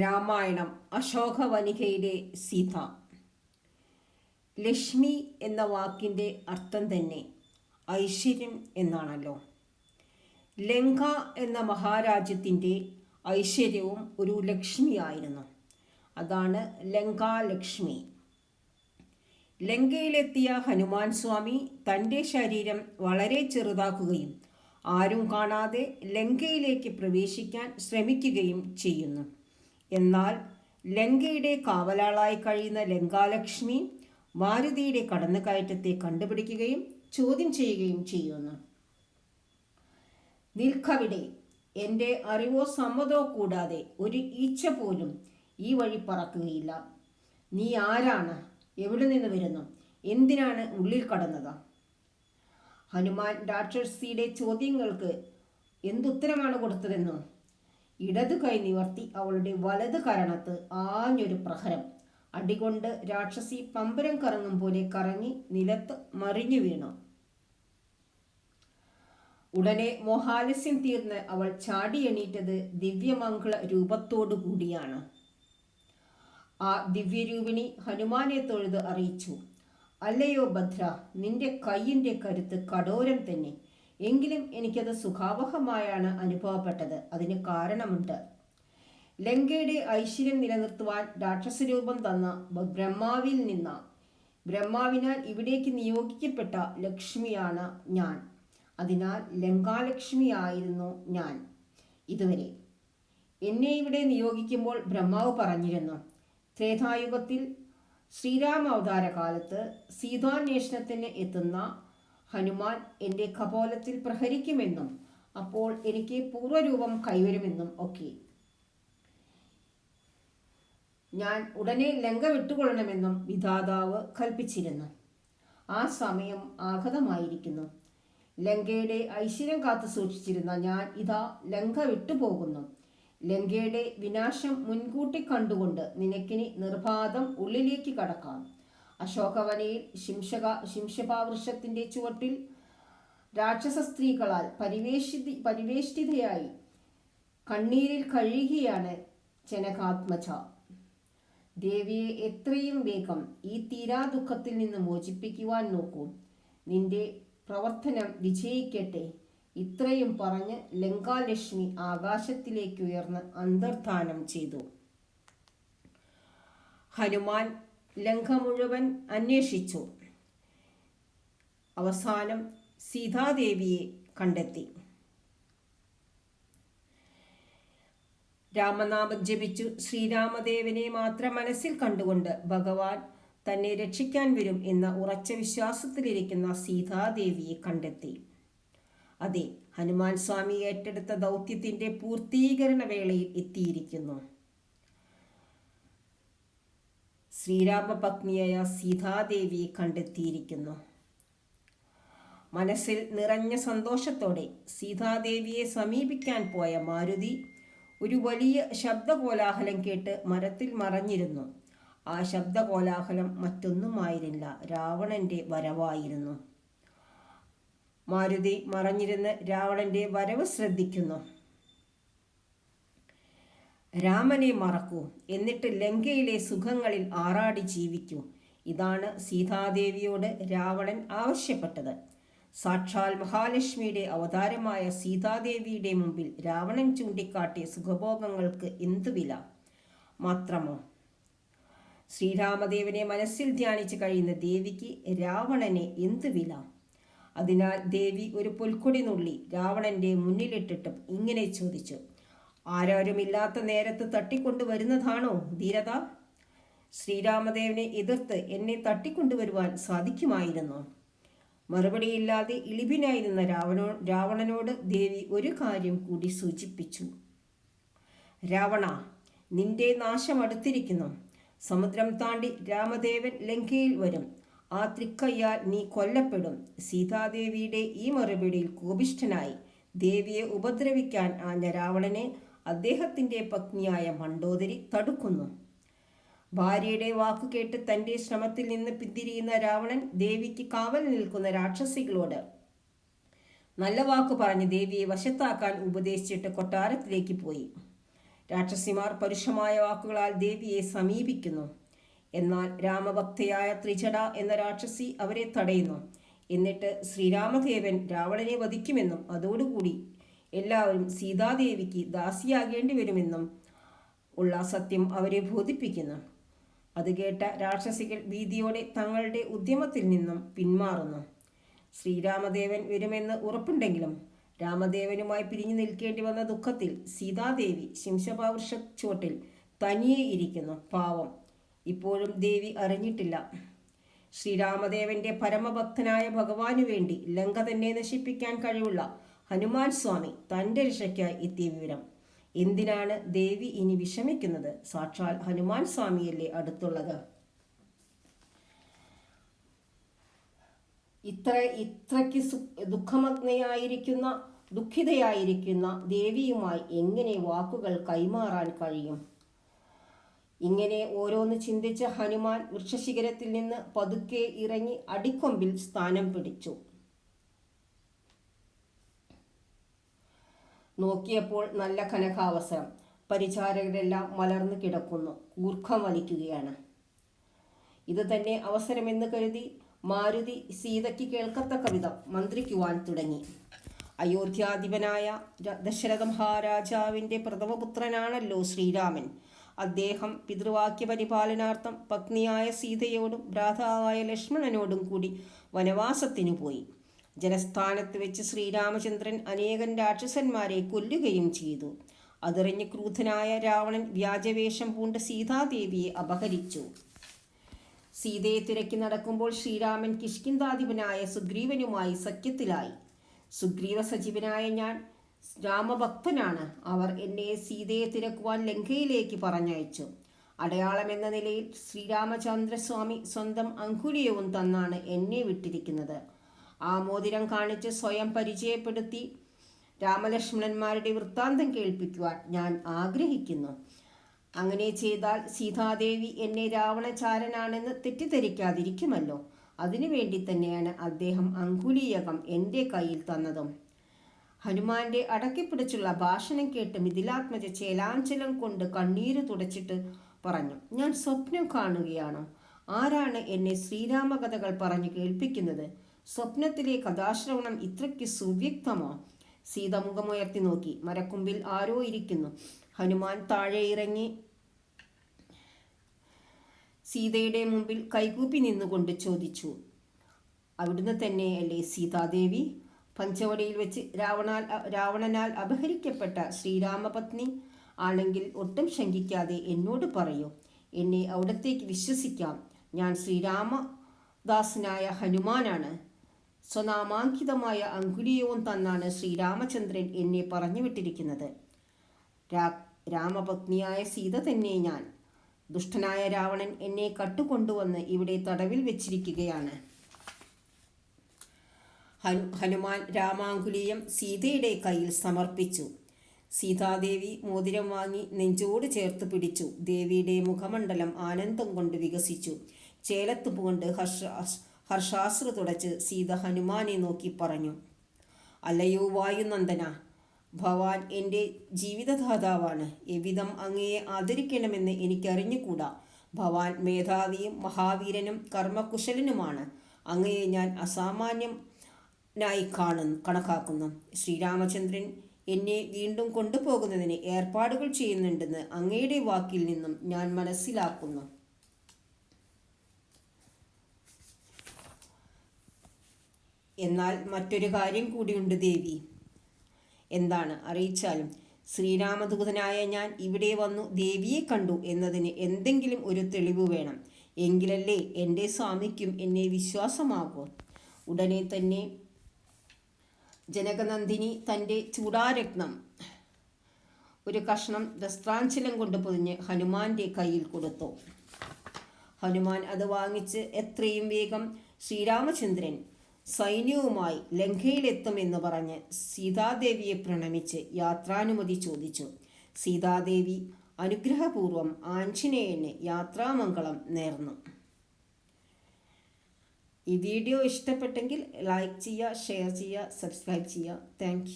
രാമായണം അശോകവനികയിലെ സീത. ലക്ഷ്മി എന്ന വാക്കിന്റെ അർത്ഥം തന്നെ ഐശ്വര്യം എന്നാണല്ലോ. ലങ്ക എന്ന മഹാരാജ്യത്തിന്റെ ഐശ്വര്യവും ഒരു ലക്ഷ്മിയായിരുന്നു. അതാണ് ലങ്കാലക്ഷ്മി. ലങ്കയിലെത്തിയ ഹനുമാൻ സ്വാമി തന്റെ ശരീരം വളരെ ചെറുതാക്കുകയും ആരും കാണാതെ ലങ്കയിലേക്ക് പ്രവേശിക്കാൻ ശ്രമിക്കുകയും ചെയ്യുന്നു. എന്നാൽ ലങ്കയുടെ കാവലാളായി കഴിയുന്ന ലങ്കാലക്ഷ്മി മാരുതിയുടെ കടന്നുകയറ്റത്തെ കണ്ടുപിടിക്കുകയും ചോദ്യം ചെയ്യുകയും ചെയ്യുന്നു. നിൽക്കവിടെ എന്റെ അറിവോ സമ്മതോ കൂടാതെ ഒരു ഈച്ച പോലും ഈ വഴി പറക്കുകയില്ല. നീ ആരാണ്? എവിടെ നിന്ന് വരുന്നു? എന്തിനാണ് ഉള്ളിൽ കടന്നത്? ഹനുമാൻ രാക്ഷസിയുടെ ചോദ്യങ്ങൾക്ക് എന്തുത്തരമാണ് കൊടുത്തതെന്നോ? ഇടതു കൈ നിവർത്തി അവളുടെ വലത് കരണത്ത് ആഞ്ഞൊരു പ്രഹരം. അടികൊണ്ട് രാക്ഷസി പമ്പരം കറങ്ങും പോലെ കറങ്ങി നിലത്ത് മറിഞ്ഞു വീണു. ഉടനെ മോഹാലസ്യം തീർന്ന് അവൾ ചാടി എണീറ്റത് ദിവ്യമംഗള രൂപത്തോടു കൂടിയാണ്. ആ ദിവ്യരൂപിണി ഹനുമാനെ തൊഴുത് അറിയിച്ചു. അല്ലയോ ഭദ്ര നിന്റെ കയ്യിന്റെ കരുത്ത് കടോരം തന്നെ. എങ്കിലും എനിക്കത് സുഖാവഹമായാണ് അനുഭവപ്പെട്ടത്. അതിന് കാരണമുണ്ട്. ലങ്കയുടെ ഐശ്വര്യം നിലനിർത്തുവാൻ രാക്ഷസരൂപം തന്ന ബ്രഹ്മാവിൽ നിന്ന ബ്രഹ്മാവിനാൽ ഇവിടേക്ക് നിയോഗിക്കപ്പെട്ട ലക്ഷ്മിയാണ് ഞാൻ. അതിനാൽ ലങ്കാലക്ഷ്മിയായിരുന്നു ഞാൻ. ഇതുവരെ എന്നെ ഇവിടെ നിയോഗിക്കുമ്പോൾ ബ്രഹ്മാവ് പറഞ്ഞിരുന്നു ത്രേതായുഗത്തിൽ ശ്രീരാമ അവതാര കാലത്ത് സീതാന്വേഷണത്തിന് എത്തുന്ന ഹനുമാൻ എന്റെ കപോലത്തിൽ പ്രഹരിക്കുമെന്നും അപ്പോൾ എനിക്ക് പൂർവരൂപം കൈവരുമെന്നും ഒക്കെ. ഞാൻ ഉടനെ ലങ്ക വിട്ടുകൊള്ളണമെന്നും വിധാതാവ് കൽപ്പിച്ചിരുന്നു. ആ സമയം ആഗതമായിരിക്കുന്നു ലങ്കയുടെ ഐശ്വര്യം കാത്തു സൂക്ഷിച്ചിരുന്ന ഞാൻ ഇതാ ലങ്ക വിട്ടുപോകുന്നു. ലങ്കയുടെ വിനാശം മുൻകൂട്ടി കണ്ടുകൊണ്ട് നിനക്കിനി നിർബാധം ഉള്ളിലേക്ക് കടക്കാം. അശോകവനയിൽ ശിംശക ശിംശപാവൃക്ഷത്തിന്റെ ചുവട്ടിൽ രാക്ഷസ സ്ത്രീകളാൽ പരിവേഷിതി പരിവേഷ്ടിതയായി കണ്ണീരിൽ കഴിയുകയാണ് ജനകാത്മജ. ദേവിയെ എത്രയും വേഗം ഈ തീരാ ദുഃഖത്തിൽ നിന്ന് മോചിപ്പിക്കുവാൻ നോക്കൂ. നിന്റെ പ്രവർത്തനം വിജയിക്കട്ടെ. ഇത്രയും പറഞ്ഞ് ലങ്കാലക്ഷ്മി ആകാശത്തിലേക്കുയർന്ന് അന്തർധാനം ചെയ്തു. ഹനുമാൻ ലങ്ക മുഴുവൻ അന്വേഷിച്ചു. അവസാനം സീതാദേവിയെ കണ്ടെത്തി. രാമനാമം ജപിച്ചു ശ്രീരാമദേവനെ മാത്രം മനസ്സിൽ കണ്ടുകൊണ്ട് ഭഗവാൻ തന്നെ രക്ഷിക്കാൻ വരും എന്ന ഉറച്ച വിശ്വാസത്തിലിരിക്കുന്ന സീതാദേവിയെ കണ്ടെത്തി. അതെ ഹനുമാൻ സ്വാമി ഏറ്റെടുത്ത ദൗത്യത്തിന്റെ പൂർത്തീകരണ വേളയിൽ എത്തിയിരിക്കുന്നു. ശ്രീരാമപത്നിയായ സീതാദേവിയെ കണ്ടെത്തിയിരിക്കുന്നു. മനസ്സിൽ നിറഞ്ഞ സന്തോഷത്തോടെ സീതാദേവിയെ സമീപിക്കാൻ പോയ മാരുതി ഒരു വലിയ ശബ്ദകോലാഹലം കേട്ട് മരത്തിൽ മറഞ്ഞിരുന്നു. ആ ശബ്ദകോലാഹലം മറ്റൊന്നുമായിരുന്നില്ല രാവണന്റെ വരവായിരുന്നു. മാരുതി മറഞ്ഞിരുന്ന് രാവണന്റെ വരവ് ശ്രദ്ധിക്കുന്നു. രാമനെ മറക്കൂ. എന്നിട്ട് ലങ്കയിലെ സുഖങ്ങളിൽ ആറാടി ജീവിക്കൂ. ഇതാണ് സീതാദേവിയോട് രാവണൻ ആവശ്യപ്പെട്ടത്. സാക്ഷാൽ മഹാലക്ഷ്മിയുടെ അവതാരമായ സീതാദേവിയുടെ മുമ്പിൽ രാവണൻ ചൂണ്ടിക്കാട്ടിയ സുഖഭോഗങ്ങൾക്ക് എന്തു വില? മാത്രമോ? ശ്രീരാമദേവനെ മനസ്സിൽ ധ്യാനിച്ച് കഴിയുന്ന ദേവിക്ക് രാവണനെ എന്തു വില? അതിനാൽ ദേവി ഒരു പുൽക്കൊടി നുള്ളി രാവണന്റെ മുന്നിലിട്ടിട്ടും ഇങ്ങനെ ചോദിച്ചു. ആരാരുമില്ലാത്ത നേരത്ത് തട്ടിക്കൊണ്ടുവരുന്നതാണോ ധീരത? ശ്രീരാമദേവനെ എതിർത്ത് എന്നെ തട്ടിക്കൊണ്ടുവരുവാൻ സാധിക്കുമായിരുന്നു. മറുപടിയില്ലാതെ ഇളിപിനായിരുന്ന രാവണോ രാവണനോട് ദേവി ഒരു കാര്യം കൂടി സൂചിപ്പിച്ചു. രാവണ നിന്റെ നാശം അടുത്തിരിക്കുന്നു. സമുദ്രം താണ്ടി രാമദേവൻ ലങ്കയിൽ വരും. ആ തൃക്കയ്യാൽ നീ കൊല്ലപ്പെടും. സീതാദേവിയുടെ ഈ മറുപടിയിൽ കോപിഷ്ഠനായി. ദേവിയെ ഉപദ്രവിക്കാൻ ആഞ്ഞ രാവണനെ അദ്ദേഹത്തിന്റെ പത്നിയായ മണ്ടോദരി തടുക്കുന്നു. ഭാര്യയുടെ വാക്കു കേട്ട് തന്റെ ശ്രമത്തിൽ നിന്ന് പിന്തിരിയുന്ന രാവണൻ ദേവിക്ക് കാവൽ നിൽക്കുന്ന രാക്ഷസികളോട് നല്ല വാക്ക് പറഞ്ഞ് ദേവിയെ വശത്താക്കാൻ ഉപദേശിച്ചിട്ട് കൊട്ടാരത്തിലേക്ക് പോയി. രാക്ഷസിമാർ പരുഷമായ വാക്കുകളാൽ ദേവിയെ സമീപിക്കുന്നു. എന്നാൽ രാമഭക്തയായ ത്രിജട എന്ന രാക്ഷസി അവരെ തടയുന്നു. എന്നിട്ട് ശ്രീരാമദേവൻ രാവണനെ വധിക്കുമെന്നും അതോടുകൂടി എല്ലാവരും സീതാദേവിക്ക് ദാസിയാകേണ്ടി വരുമെന്നും ഉള്ള സത്യം അവരെ ബോധിപ്പിക്കുന്നു. അത് കേട്ട രാക്ഷസികൾ ഭീതിയോടെ തങ്ങളുടെ ഉദ്യമത്തിൽ നിന്നും പിന്മാറുന്നു. ശ്രീരാമദേവൻ വരുമെന്ന് ഉറപ്പുണ്ടെങ്കിലും രാമദേവനുമായി പിരിഞ്ഞു നിൽക്കേണ്ടി വന്ന ദുഃഖത്തിൽ സീതാദേവി ശിംശപാവൃഷ ചുവട്ടിൽ തനിയെ ഇരിക്കുന്നു. പാവം. ഇപ്പോഴും ദേവി അറിഞ്ഞിട്ടില്ല. ശ്രീരാമദേവന്റെ പരമഭക്തനായ ഭഗവാനു വേണ്ടി ലങ്ക തന്നെ നശിപ്പിക്കാൻ കഴിവുള്ള ഹനുമാൻ സ്വാമി തന്റെ രക്ഷയ്ക്കായി എത്തിയ വിവരം. എന്തിനാണ് ദേവി ഇനി വിഷമിക്കുന്നത്? സാക്ഷാൽ ഹനുമാൻ സ്വാമിയല്ലേ അടുത്തുള്ളത്. ഇത്ര ഇത്രയ്ക്ക് ദുഃഖമഗ്നയായിരിക്കുന്ന ദുഃഖിതയായിരിക്കുന്ന ദേവിയുമായി എങ്ങനെ വാക്കുകൾ കൈമാറാൻ കഴിയും? ഇങ്ങനെ ഓരോന്ന് ചിന്തിച്ച ഹനുമാൻ വൃക്ഷശിഖരത്തിൽ നിന്ന് പതുക്കെ ഇറങ്ങി അടിക്കൊമ്പിൽ സ്ഥാനം പിടിച്ചു. നോക്കിയപ്പോൾ നല്ല കനകാവസരം. പരിചാരകരെല്ലാം മലർന്നു കിടക്കുന്നു. കൂർഖം വലിക്കുകയാണ്. ഇത് തന്നെ അവസരമെന്ന് കരുതി മാരുതി സീതയ്ക്ക് കേൾക്കത്തക്ക കവിത മന്ത്രിക്കുവാൻ തുടങ്ങി. അയോധ്യാധിപനായ ദശരഥ മഹാരാജാവിന്റെ പ്രഥമപുത്രനാണല്ലോ ശ്രീരാമൻ. അദ്ദേഹം പിതൃവാക്യ പരിപാലനാർത്ഥം പത്നിയായ സീതയോടും ഭ്രാതാവായ ലക്ഷ്മണനോടും കൂടി വനവാസത്തിനു പോയി. ജനസ്ഥാനത്ത് വെച്ച് ശ്രീരാമചന്ദ്രൻ അനേകം രാക്ഷസന്മാരെ കൊല്ലുകയും ചെയ്തു. അതറിഞ്ഞ് ക്രൂധനായ രാവണൻ വ്യാജവേഷം പൂണ്ട് സീതാദേവിയെ അപഹരിച്ചു. സീതയെ തിരക്കി നടക്കുമ്പോൾ ശ്രീരാമൻ കിഷ്കിന്താധിപനായ സുഗ്രീവനുമായി സഖ്യത്തിലായി. സുഗ്രീവ സജീവനായ ഞാൻ രാമഭക്തനാണ്. അവർ എന്നെ സീതയെ തിരക്കുവാൻ ലങ്കയിലേക്ക് പറഞ്ഞയച്ചു. അടയാളം എന്ന നിലയിൽ ശ്രീരാമചന്ദ്രസ്വാമി സ്വന്തം അങ്കുലിയവും തന്നാണ് എന്നെ വിട്ടിരിക്കുന്നത്. ആ മോതിരം കാണിച്ച് സ്വയം പരിചയപ്പെടുത്തി രാമലക്ഷ്മണന്മാരുടെ വൃത്താന്തം കേൾപ്പിക്കുവാൻ ഞാൻ ആഗ്രഹിക്കുന്നു. അങ്ങനെ ചെയ്താൽ സീതാദേവി എന്നെ രാവണചാരനാണെന്ന് തെറ്റിദ്ധരിക്കാതിരിക്കുമല്ലോ. അതിനുവേണ്ടി തന്നെയാണ് അദ്ദേഹം അങ്കുലീയകം എന്റെ കയ്യിൽ തന്നതും. ഹനുമാന്റെ അടക്കിപ്പിടിച്ചുള്ള ഭാഷണം കേട്ട് മിഥിലാത്മജ ചേലാഞ്ചലം കൊണ്ട് കണ്ണീര് തുടച്ചിട്ട് പറഞ്ഞു ഞാൻ സ്വപ്നം കാണുകയാണോ. ആരാണ് എന്നെ ശ്രീരാമകഥകൾ പറഞ്ഞു കേൾപ്പിക്കുന്നത്? സ്വപ്നത്തിലെ കഥാശ്രവണം ഇത്രയ്ക്ക് സുവ്യക്തമോ? സീത മുഖമുയർത്തി നോക്കി. മരക്കുമ്പിൽ ആരോ ഇരിക്കുന്നു. ഹനുമാൻ താഴെ ഇറങ്ങി. സീതയുടെ മുമ്പിൽ കൈകൂപ്പി നിന്നുകൊണ്ട് ചോദിച്ചു. അവിടുന്ന് തന്നെയല്ലേ സീതാദേവി? പഞ്ചവടിയിൽ വെച്ച് രാവണാൽ രാവണനാൽ അപഹരിക്കപ്പെട്ട ശ്രീരാമപത്നി? ആണെങ്കിൽ ഒട്ടും ശങ്കിക്കാതെ എന്നോട് പറയൂ. എന്നെ അവിടത്തേക്ക് വിശ്വസിക്കാം. ഞാൻ ശ്രീരാമദാസനായ ഹനുമാനാണ്. സ്വനാമാങ്കിതമായ അങ്കുലിയവും തന്നാണ് ശ്രീരാമചന്ദ്രൻ എന്നെ പറഞ്ഞു വിട്ടിരിക്കുന്നത് രാ രാമപത്നിയായ സീത തന്നെ ഞാൻ. ദുഷ്ടനായ രാവണൻ എന്നെ കട്ടുകൊണ്ടുവന്ന് ഇവിടെ തടവിൽ വെച്ചിരിക്കുകയാണ്. ഹനു ഹനുമാൻ രാമാങ്കുലിയം സീതയുടെ കയ്യിൽ സമർപ്പിച്ചു. സീതാദേവി മോതിരം വാങ്ങി നെഞ്ചോട് ചേർത്ത് പിടിച്ചു. ദേവിയുടെ മുഖമണ്ഡലം ആനന്ദം കൊണ്ട് വികസിച്ചു. ചേലത്ത് കൊണ്ട് ഹർഷ ഹർഷാശ്രു തുടച്ച് സീത ഹനുമാനെ നോക്കി പറഞ്ഞു അല്ലയോ വായുനന്ദന ഭവാൻ എന്റെ ജീവിതദാതാവാണ്. എവിധം അങ്ങയെ ആദരിക്കണമെന്ന് എനിക്കറിഞ്ഞുകൂടാ. ഭവാൻ മേധാവിയും മഹാവീരനും കർമ്മകുശലനുമാണ്. അങ്ങയെ ഞാൻ അസാമാന്യനായി കാണുന്നു കണക്കാക്കുന്നു. ശ്രീരാമചന്ദ്രൻ എന്നെ വീണ്ടും കൊണ്ടുപോകുന്നതിന് ഏർപ്പാടുകൾ ചെയ്യുന്നുണ്ടെന്ന് അങ്ങയുടെ വാക്കിൽ നിന്നും ഞാൻ മനസ്സിലാക്കുന്നു. എന്നാൽ മറ്റൊരു കാര്യം കൂടിയുണ്ട് ദേവി. എന്താണ്? അറിയിച്ചാലും ശ്രീരാമദൂതനായ ഞാൻ ഇവിടെ വന്നു ദേവിയെ കണ്ടു എന്നതിന് എന്തെങ്കിലും ഒരു തെളിവ് വേണം. എങ്കിലല്ലേ എന്റെ സ്വാമിക്കും എന്നെ വിശ്വാസമാകൂ. ഉടനെ തന്നെ ജനകനന്ദിനി തന്റെ ചൂടാരത്നം ഒരു കഷ്ണം വസ്ത്രാഞ്ചലം കൊണ്ട് പൊതിഞ്ഞ് ഹനുമാന്റെ കയ്യിൽ കൊടുത്തു. ഹനുമാൻ അത് വാങ്ങിച്ച് എത്രയും വേഗം ശ്രീരാമചന്ദ്രൻ സൈന്യവുമായി ലങ്കയിലെത്തുമെന്ന് പറഞ്ഞ് സീതാദേവിയെ പ്രണമിച്ച് യാത്രാനുമതി ചോദിച്ചു. സീതാദേവി അനുഗ്രഹപൂർവം ആഞ്ജനേയന് യാത്രാമംഗളം നേർന്നു. ഈ വീഡിയോ ഇഷ്ടപ്പെട്ടെങ്കിൽ ലൈക്ക് ചെയ്യുക ഷെയർ ചെയ്യുക സബ്സ്ക്രൈബ് ചെയ്യുക. താങ്ക്